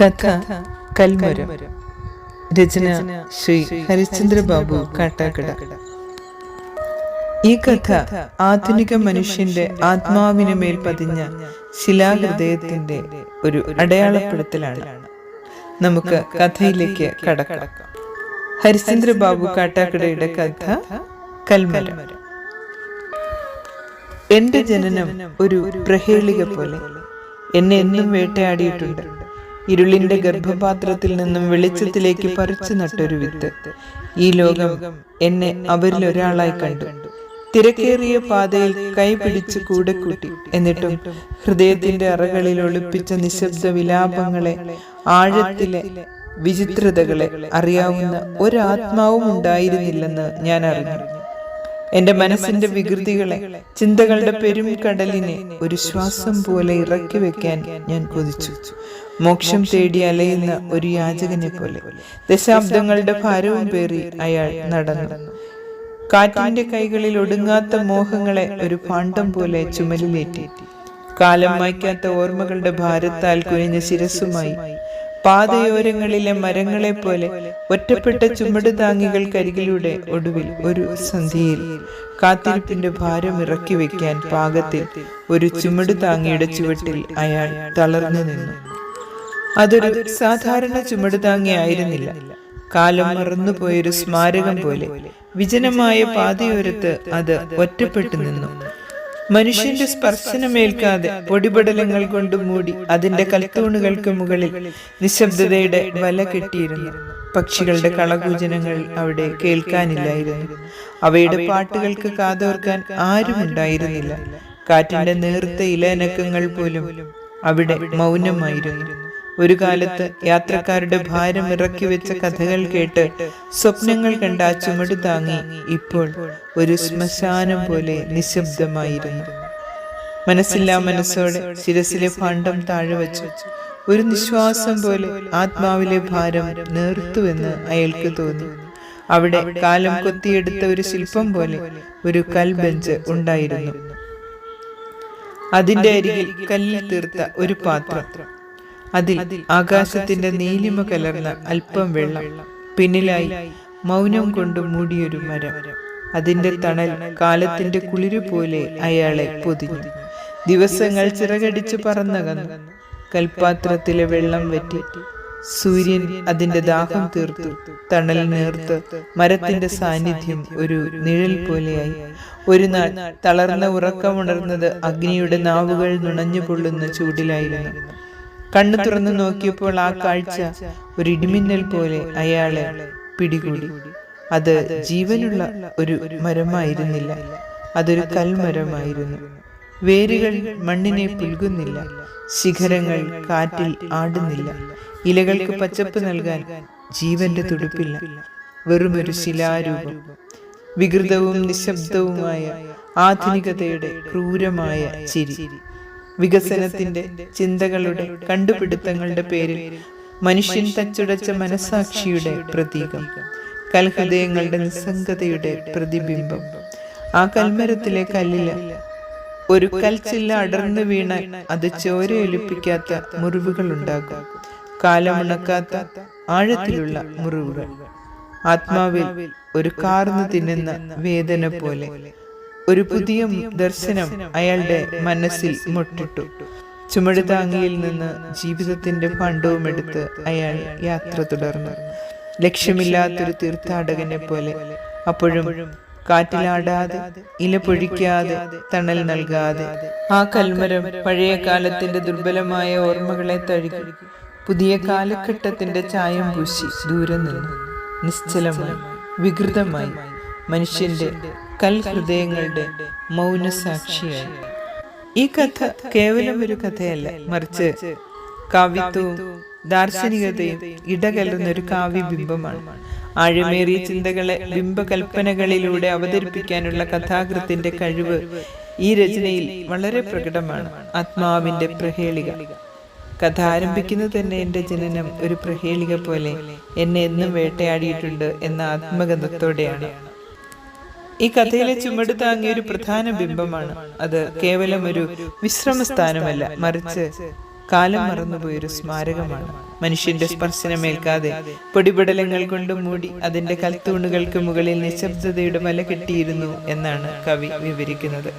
കഥ കൽമരം. രചന ശ്രീ ഹരിചന്ദ്ര ബാബു കാട്ടാക്കട. ഈ കഥ ആധുനിക മനുഷ്യന്റെ ആത്മാവിന് മേൽ പതിഞ്ഞ ശിലാഹൃദയത്തിന്റെ ഒരു അടയാളപ്പെടുത്തലാണ്. നമുക്ക് കഥയിലേക്ക് കടക്കാം. ഹരിചന്ദ്ര ബാബു കാട്ടാക്കടയുടെ കഥ കൽമരം. എന്റെ ജനനം ഒരു പ്രഹേളിക പോലെ എന്നെ എന്നും വേട്ടയാടിയിട്ടുണ്ട്. ഇരുളിന്റെ ഗർഭപാത്രത്തിൽ നിന്നും വെളിച്ചത്തിലേക്ക് പറിച്ചു നട്ടൊരു വിത്ത്. ഈ ലോകം എന്നെ അവരിൽ ഒരാളായി കണ്ടു. തിരക്കേറിയ പാതയിൽ കൈ പിടിച്ച് കൂടെ കൂട്ടി. എന്നിട്ടും ഹൃദയത്തിന്റെ അറകളിൽ ഒളിപ്പിച്ച നിശബ്ദ വിലാപങ്ങളെ ആഴത്തിലെ വിചിത്രതകളെ അറിയാവുന്ന ഒരാത്മാവും ഉണ്ടായിരുന്നില്ലെന്ന് ഞാൻ അറിഞ്ഞു. എന്റെ മനസ്സിന്റെ വികൃതികളെ ചിന്തകളുടെ പെരും കടലിനെ ഒരു ശ്വാസം പോലെ ഇറക്കി വെക്കാൻ ഞാൻ കൊതിച്ചു. മോക്ഷം തേടി അലയുന്ന ഒരു യാചകനെ പോലെ ദശാബ്ദങ്ങളുടെ ഭാരവും പേറി അയാൾ നടന്നു. കാറ്റിന്റെ കൈകളിൽ ഒടുങ്ങാത്ത മോഹങ്ങളെ ഒരു പാണ്ഡം പോലെ ചുമലിലേറ്റി. കാലം മായ്ക്കാത്ത ഓർമ്മകളുടെ ഭാരത്താൽ കുനിഞ്ഞ ശിരസുമായി പാതയോരങ്ങളിലെ മരങ്ങളെ പോലെ ഒറ്റപ്പെട്ട ചുമട് താങ്ങികൾക്കരികിലൂടെ ഒടുവിൽ ഒരു സന്ധ്യയിൽ കാത്തിരിപ്പിന്റെ ഭാരം ഇറക്കി വെക്കാൻ പാകത്തിൽ ഒരു ചുമട് താങ്ങിയുടെ ചുവട്ടിൽ അയാൾ തളർന്നു നിന്നു. അതൊരു സാധാരണ ചുമട് താങ്ങിയായിരുന്നില്ല. കാലം മറന്നുപോയൊരു സ്മാരകം പോലെ വിജനമായ പാതയോരത്ത് അത് ഒറ്റപ്പെട്ടു നിന്നു. മനുഷ്യന്റെ സ്പർശനമേൽക്കാതെ പൊടിപടലങ്ങൾ കൊണ്ട് മൂടി അതിന്റെ കൽത്തൂണുകൾക്ക് മുകളിൽ നിശബ്ദതയുടെ വല കെട്ടിയിരുന്നു. പക്ഷികളുടെ കളകൂജനങ്ങൾ അവിടെ കേൾക്കാനില്ലായിരുന്നു. അവയുടെ പാട്ടുകൾക്ക് കാതോർക്കാൻ ആരുമുണ്ടായിരുന്നില്ല കാറ്റിന്റെ നേർത്ത ഇലനക്കങ്ങൾ പോലും അവിടെ മൗനമായിരുന്നു. ഒരു കാലത്ത് യാത്രക്കാരുടെ ഭാരം ഇറക്കി വെച്ച കഥകൾ കേട്ട് സ്വപ്നങ്ങൾ കണ്ട ആ ചുമട് താങ്ങി ഇപ്പോൾ ഒരു ശ്മശാനം പോലെ നിശബ്ദമായിരുന്നു. മനസ്സില്ലാ മനസ്സോടെ ശിരസിലെ ഭാണ്ഡം താഴെ വെച്ചു. ഒരു നിശ്വാസം പോലെ ആത്മാവിലെ ഭാരം നേർത്തുവെന്ന് അയാൾക്ക് തോന്നി. അവിടെ കാലം കൊത്തിയെടുത്ത ഒരു ശില്പം പോലെ ഒരു കൽബെഞ്ച് ഉണ്ടായിരുന്നു. അതിന്റെ അരികിൽ കല്ലിൽ തീർത്ത ഒരു പാത്രം. അതിൽ ആകാശത്തിന്റെ നീലിമ കലർന്ന അല്പം വെള്ളം. പിന്നിലായി മൗനം കൊണ്ട് മൂടിയൊരു മരം. അതിന്റെ തണൽ കാലത്തിന്റെ കുളിരു പോലെ അയാളെ പൊതിഞ്ഞു. ദിവസങ്ങൾ ചിറകടിച്ച് പറന്നകന്നു. കൽപാത്രത്തിലെ വെള്ളം വറ്റി. സൂര്യൻ അതിന്റെ ദാഹം തീർത്തു. തണൽ നേർത്ത്. മരത്തിന്റെ സാന്നിധ്യം ഒരു നിഴൽ പോലെയായി. ഒരു നാൾ തളർന്ന ഉറക്കമുണർന്നത് അഗ്നിയുടെ നാവുകൾ നുണഞ്ഞു പൊള്ളുന്ന ചൂടിലായിരുന്നു. കണ്ണു തുറന്നു നോക്കിയപ്പോൾ ആ കാഴ്ച ഒരു ഇടിമിന്നൽ പോലെ അയാളെ പിടികൂടി. അത് ജീവനുള്ള ഒരു മരമായിരുന്നില്ല. അതൊരു കൽമരമായിരുന്നു. വേരുകൾ മണ്ണിനെ പുൽകുന്നില്ല ശിഖരങ്ങൾ കാറ്റിൽ ആടുന്നില്ല. ഇലകൾക്ക് പച്ചപ്പ് നൽകാൻ ജീവന്റെ തുടുപ്പില്ല. വെറുമൊരു ശിലാരൂപം. വികൃതവും നിശബ്ദവുമായ ആധുനികതയുടെ ക്രൂരമായ ചിരി. വികസനത്തിന്റെ ചിന്തകളുടെ കണ്ടുപിടുത്തങ്ങളുടെ പേരിൽ മനുഷ്യൻ തച്ചുടച്ച മനസാക്ഷിയുടെ പ്രതീകം കൽഹൃദയങ്ങളുടെ നിസ്സംഗതയുടെ പ്രതിബിംബം. ആ കൽമരത്തിലെ കല്ലിൽ ഒരു കൽച്ചില്ല അടർന്നു വീണ അത് ചോരയൊലിപ്പിക്കാത്ത മുറിവുകൾ ഉണ്ടാകും കാലമുണക്കാത്ത ആഴത്തിലുള്ള മുറിവുകൾ. ആത്മാവിൽ ഒരു കാർന്നു തിന്നുന്ന വേദന പോലെ ഒരു പുതിയ ദർശനം അയാളുടെ മനസ്സിൽ മുട്ടിട്ടു. ചുമട് താങ്ങിയിൽ നിന്ന് ജീവിതത്തിന്റെ പണ്ടവും എടുത്ത് അയാൾ യാത്ര തുടർന്നു. ലക്ഷ്യമില്ലാത്തൊരു തീർത്ഥാടകനെ പോലെ അപ്പോഴും കാറ്റിലാടാതെ ഇല പൊഴിക്കാതെ തണൽ നൽകാതെ ആ കൽമരം പഴയ കാലത്തിന്റെ ദുർബലമായ ഓർമ്മകളെ തഴുകി പുതിയ കാലഘട്ടത്തിന്റെ ചായം പൂശി ദൂരെ നിന്നു നിശ്ചലമായി വികൃതമായി മനുഷ്യന്റെ കൽഹൃദയങ്ങളുടെ മൗനസാക്ഷിയായി. ഈ കഥ കേവലം ഒരു കഥയല്ല മറിച്ച് കാവ്യത്വവും ദാർശനികതയും ഇടകലർന്ന ഒരു കാവ്യബിംബമാണ്. ആഴമേറിയ ചിന്തകളെ ബിംബകൽപ്പനകളിലൂടെ അവതരിപ്പിക്കാനുള്ള കഥാകൃത്തിന്റെ കഴിവ് ഈ രചനയിൽ വളരെ പ്രകടമാണ്. ആത്മാവിന്റെ പ്രഹേളിക. കഥ ആരംഭിക്കുന്നത് തന്നെ എന്റെ ജനനം ഒരു പ്രഹേളിക പോലെ എന്നെ എന്നും വേട്ടയാടിയിട്ടുണ്ട് എന്ന ആത്മഗതത്തോടെയാണ് ഈ കഥയിലെ ചുമട് താങ്ങിയ ഒരു പ്രധാന ബിംബമാണ്. അത് കേവലം ഒരു വിശ്രമ സ്ഥാനമല്ല മറിച്ച് കാലം മറന്നുപോയൊരു സ്മാരകമാണ്. മനുഷ്യന്റെ സ്പർശനമേൽക്കാതെ പൊടിപടലങ്ങൾ കൊണ്ട് മൂടി അതിന്റെ കൽത്തൂണുകൾക്ക് മുകളിൽ നിശബ്ദതയുടെ മല കെട്ടിയിരുന്നു എന്നാണ് കവി വിവരിക്കുന്നത്.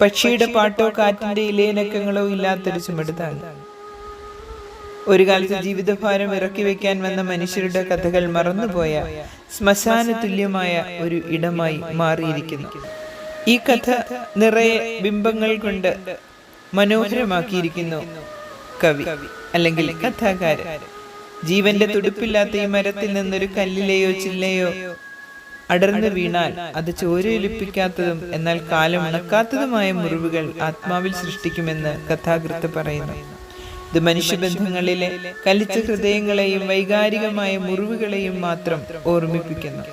പക്ഷിയുടെ പാട്ടോ കാറ്റിന്റെ ഇലയിനക്കങ്ങളോ ഇല്ലാത്തൊരു ചുമടുതാണ് ഒരു കാലത്ത് ജീവിതഭാരം ഇറക്കി വെക്കാൻ വന്ന മനുഷ്യരുടെ കഥകൾ മറന്നുപോയ ശ്മശാന തുല്യമായ ഒരു ഇടമായി മാറിയിരിക്കുന്നു. ഈ കഥ നിറയെ ബിംബങ്ങൾ കൊണ്ട് മനോഹരമാക്കിയിരിക്കുന്നു കവി അല്ലെങ്കിൽ കഥാകാരൻ. ജീവന്റെ തുടുപ്പില്ലാത്ത ഈ മരത്തിൽ നിന്നൊരു കല്ലിലെയോ ചില്ലയോ അടർന്നു വീണാൽ അത് ചോരയൊലിപ്പിക്കാത്തതും എന്നാൽ കാലം ഉണക്കാത്തതുമായ മുറിവുകൾ ആത്മാവിൽ സൃഷ്ടിക്കുമെന്ന് കഥാകൃത്ത് പറയുന്നു. ഇത് മനുഷ്യബന്ധങ്ങളിലെ കലിച്ച ഹൃദയങ്ങളെയും വൈകാരികമായ മുറിവുകളെയും മാത്രം ഓർമ്മിപ്പിക്കുന്നു.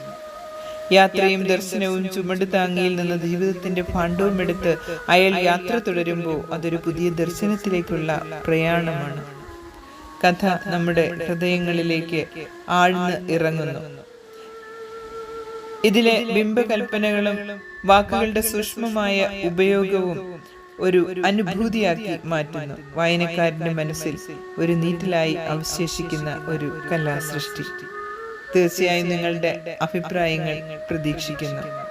യാത്രയും ദർശനവും ചുമട് താങ്ങിയിൽ നിന്ന് ജീവിതത്തിന്റെ ഭാണ്ഡവും എടുത്ത് അയാൾ യാത്ര തുടരുമ്പോൾ അതൊരു പുതിയ ദർശനത്തിലേക്കുള്ള പ്രയാണമാണ്. കഥ നമ്മുടെ ഹൃദയങ്ങളിലേക്ക് ആഴ്ന്ന് ഇറങ്ങുന്നു. ഇതിലെ ബിംബകൽപ്പനകളും വാക്കുകളുടെ സൂക്ഷ്മമായ ഉപയോഗവും ഒരു അനുഭൂതിയാക്കി മാറ്റുന്നു. വായനക്കാരന്റെ മനസ്സിൽ ഒരു നീറ്റിലായി അവശേഷിക്കുന്ന ഒരു കലാസൃഷ്ടി. തീർച്ചയായും നിങ്ങളുടെ അഭിപ്രായങ്ങൾ പ്രതീക്ഷിക്കുന്നു.